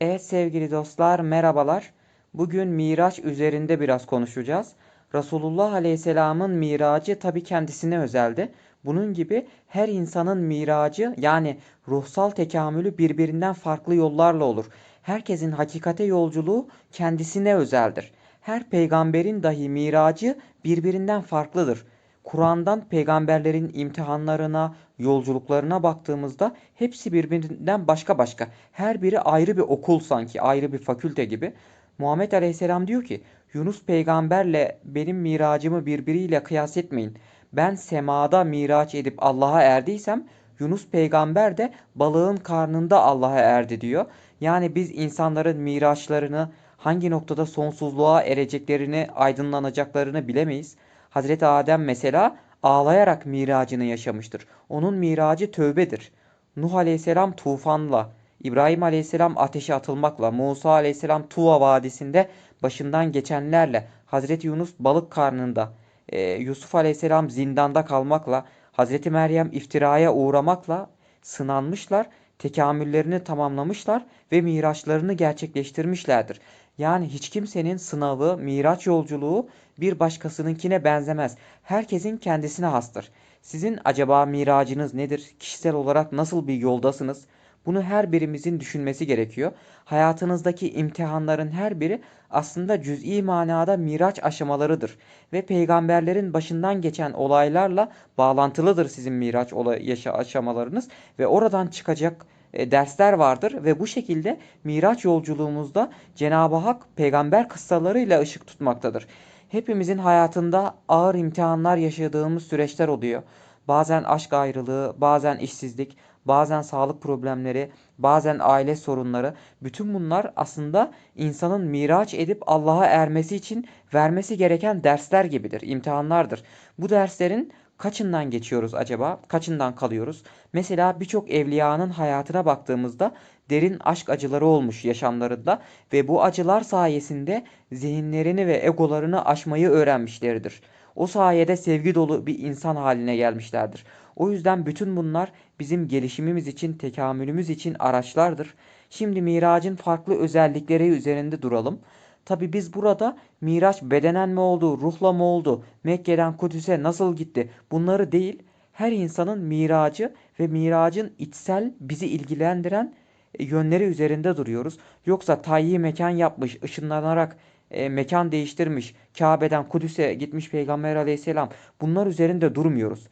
Evet sevgili dostlar merhabalar. Bugün Miraç üzerinde biraz konuşacağız. Resulullah Aleyhisselam'ın miracı tabi kendisine özeldi. Bunun gibi her insanın miracı yani ruhsal tekamülü birbirinden farklı yollarla olur. Herkesin hakikate yolculuğu kendisine özeldir. Her peygamberin dahi miracı birbirinden farklıdır. Kur'an'dan peygamberlerin imtihanlarına, yolculuklarına baktığımızda hepsi birbirinden başka başka. Her biri ayrı bir okul sanki, ayrı bir fakülte gibi. Muhammed Aleyhisselam diyor ki, Yunus peygamberle benim miracımı birbiriyle kıyas etmeyin. Ben semada miraç edip Allah'a erdiysem, Yunus peygamber de balığın karnında Allah'a erdi diyor. Yani biz insanların miraçlarını hangi noktada sonsuzluğa ereceklerini, aydınlanacaklarını bilemeyiz. Hazreti Adem mesela ağlayarak miracını yaşamıştır. Onun miracı tövbedir. Nuh aleyhisselam tufanla, İbrahim aleyhisselam ateşe atılmakla, Musa aleyhisselam Tuva vadisinde başından geçenlerle, Hazreti Yunus balık karnında, e, Yusuf aleyhisselam zindanda kalmakla, Hazreti Meryem iftiraya uğramakla sınanmışlar, tekamüllerini tamamlamışlar ve miraçlarını gerçekleştirmişlerdir. Yani hiç kimsenin sınavı, miraç yolculuğu bir başkasınınkine benzemez. Herkesin kendisine hastır. Sizin acaba miracınız nedir? Kişisel olarak nasıl bir yoldasınız? Bunu her birimizin düşünmesi gerekiyor. Hayatınızdaki imtihanların her biri aslında cüz'i manada miraç aşamalarıdır ve peygamberlerin başından geçen olaylarla bağlantılıdır sizin miraç yaşa aşamalarınız ve oradan çıkacak dersler vardır ve bu şekilde Miraç yolculuğumuzda Cenab-ı Hak peygamber kıssalarıyla ışık tutmaktadır. Hepimizin hayatında ağır imtihanlar yaşadığımız süreçler oluyor. Bazen aşk ayrılığı, bazen işsizlik, bazen sağlık problemleri, bazen aile sorunları. Bütün bunlar aslında insanın miraç edip Allah'a ermesi için vermesi gereken dersler gibidir, imtihanlardır. Bu derslerin kaçından geçiyoruz acaba? Kaçından kalıyoruz? Mesela birçok evliyanın hayatına baktığımızda derin aşk acıları olmuş yaşamlarında ve bu acılar sayesinde zihinlerini ve egolarını aşmayı öğrenmişlerdir. O sayede sevgi dolu bir insan haline gelmişlerdir. O yüzden bütün bunlar bizim gelişimimiz için, tekamülümüz için araçlardır. Şimdi miracın farklı özellikleri üzerinde duralım. Tabi biz burada Miraç bedenen mi oldu, ruhla mı oldu, Mekke'den Kudüs'e nasıl gitti bunları değil, her insanın miracı ve miracın içsel bizi ilgilendiren e, yönleri üzerinde duruyoruz. Yoksa tayyi mekan yapmış, ışınlanarak e, mekan değiştirmiş, Kabe'den Kudüs'e gitmiş Peygamber aleyhisselam bunlar üzerinde durmuyoruz.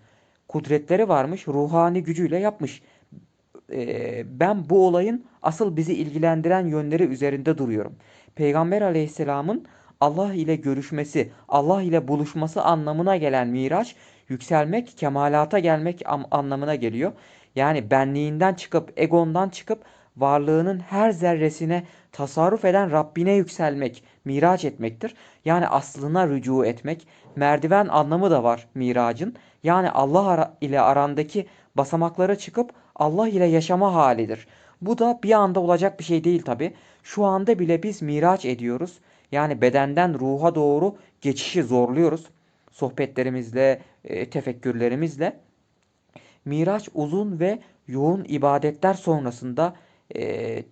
Kudretleri varmış, ruhani gücüyle yapmış. E, ben bu olayın asıl bizi ilgilendiren yönleri üzerinde duruyorum. Peygamber aleyhisselamın Allah ile görüşmesi, Allah ile buluşması anlamına gelen miraç, yükselmek, kemalata gelmek anlamına geliyor. Yani benliğinden çıkıp, egondan çıkıp varlığının her zerresine tasarruf eden Rabbine yükselmek, miraç etmektir. Yani aslına rücu etmek. Merdiven anlamı da var miracın. Yani Allah ile arandaki basamaklara çıkıp Allah ile yaşama halidir. Bu da bir anda olacak bir şey değil tabi. Şu anda bile biz miraç ediyoruz. Yani bedenden ruha doğru geçişi zorluyoruz. Sohbetlerimizle, e, tefekkürlerimizle. Miraç uzun ve yoğun ibadetler sonrasında, e,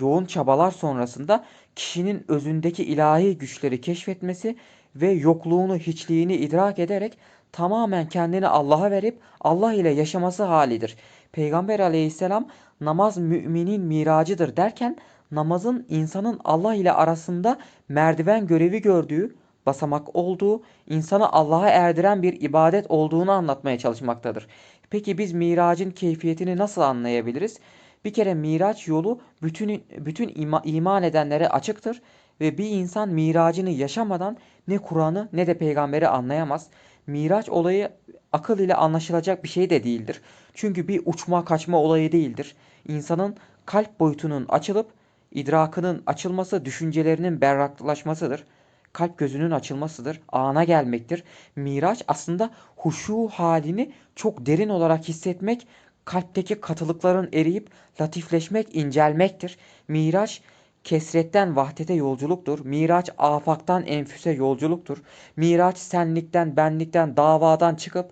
yoğun çabalar sonrasında kişinin özündeki ilahi güçleri keşfetmesi ve yokluğunu, hiçliğini idrak ederek tamamen kendini Allah'a verip Allah ile yaşaması halidir. Peygamber aleyhisselam namaz müminin miracıdır derken namazın insanın Allah ile arasında merdiven görevi gördüğü, basamak olduğu, insanı Allah'a erdiren bir ibadet olduğunu anlatmaya çalışmaktadır. Peki biz miracın keyfiyetini nasıl anlayabiliriz? Bir kere miraç yolu bütün bütün ima, iman edenlere açıktır ve bir insan miracını yaşamadan ne Kur'an'ı ne de peygamberi anlayamaz. Miraç olayı akıl ile anlaşılacak bir şey de değildir. Çünkü bir uçma kaçma olayı değildir. İnsanın kalp boyutunun açılıp idrakının açılması düşüncelerinin berraklaşmasıdır. Kalp gözünün açılmasıdır. Ana gelmektir. Miraç aslında huşu halini çok derin olarak hissetmek, kalpteki katılıkların eriyip latifleşmek, incelmektir. Miraç kesretten vahdete yolculuktur. Miraç afaktan enfüse yolculuktur. Miraç senlikten, benlikten, davadan çıkıp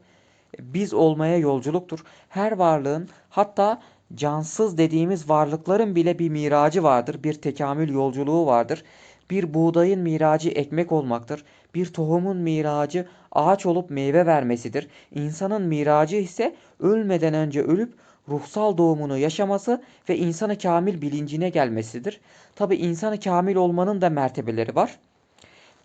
biz olmaya yolculuktur. Her varlığın hatta cansız dediğimiz varlıkların bile bir miracı vardır, bir tekamül yolculuğu vardır. Bir buğdayın miracı ekmek olmaktır. Bir tohumun miracı ağaç olup meyve vermesidir. İnsanın miracı ise ölmeden önce ölüp ruhsal doğumunu yaşaması ve insanı kamil bilincine gelmesidir. Tabi insanı kamil olmanın da mertebeleri var.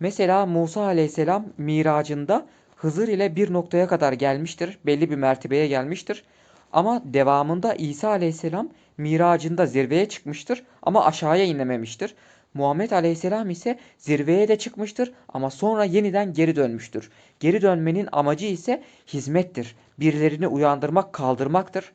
Mesela Musa aleyhisselam miracında Hızır ile bir noktaya kadar gelmiştir. Belli bir mertebeye gelmiştir. Ama devamında İsa aleyhisselam miracında zirveye çıkmıştır ama aşağıya inememiştir. Muhammed aleyhisselam ise zirveye de çıkmıştır ama sonra yeniden geri dönmüştür. Geri dönmenin amacı ise hizmettir. Birilerini uyandırmak, kaldırmaktır.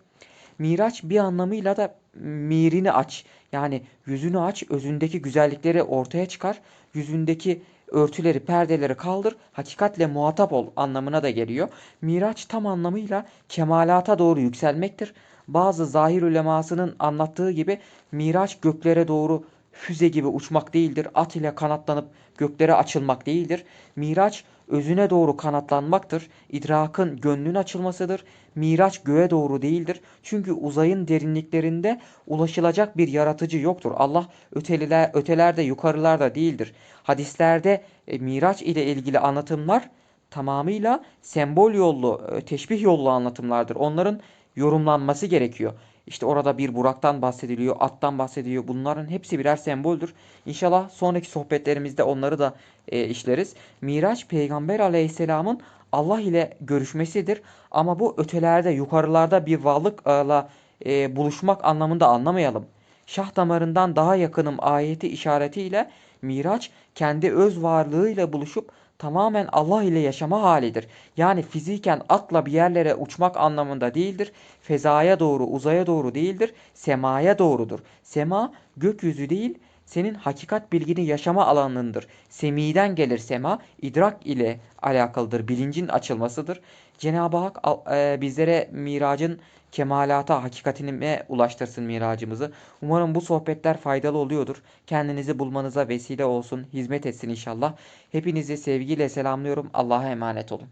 Miraç bir anlamıyla da mirini aç. Yani yüzünü aç, özündeki güzellikleri ortaya çıkar. Yüzündeki örtüleri, perdeleri kaldır, hakikatle muhatap ol anlamına da geliyor. Miraç tam anlamıyla kemalata doğru yükselmektir. Bazı zahir ulemasının anlattığı gibi Miraç göklere doğru füze gibi uçmak değildir. At ile kanatlanıp göklere açılmak değildir. Miraç özüne doğru kanatlanmaktır. İdrakın gönlün açılmasıdır. Miraç göğe doğru değildir. Çünkü uzayın derinliklerinde ulaşılacak bir yaratıcı yoktur. Allah öteliler, ötelerde yukarılarda değildir. Hadislerde e, Miraç ile ilgili anlatımlar tamamıyla sembol yollu, e, teşbih yollu anlatımlardır. Onların yorumlanması gerekiyor. İşte orada bir Burak'tan bahsediliyor, attan bahsediliyor. Bunların hepsi birer semboldür. İnşallah sonraki sohbetlerimizde onları da e, işleriz. Miraç Peygamber Aleyhisselam'ın Allah ile görüşmesidir. Ama bu ötelerde, yukarılarda bir varlıkla e, buluşmak anlamında anlamayalım. Şah damarından daha yakınım ayeti işaretiyle Miraç kendi öz varlığıyla buluşup tamamen Allah ile yaşama halidir. Yani fiziken atla bir yerlere uçmak anlamında değildir. Fezaya doğru, uzaya doğru değildir. Semaya doğrudur. Sema gökyüzü değil, senin hakikat bilgini yaşama alanındır. Semiden gelir sema, idrak ile alakalıdır. Bilincin açılmasıdır. Cenab-ı Hak e, bizlere miracın kemalata, hakikatine ulaştırsın miracımızı. Umarım bu sohbetler faydalı oluyordur. Kendinizi bulmanıza vesile olsun, hizmet etsin inşallah. Hepinizi sevgiyle selamlıyorum. Allah'a emanet olun.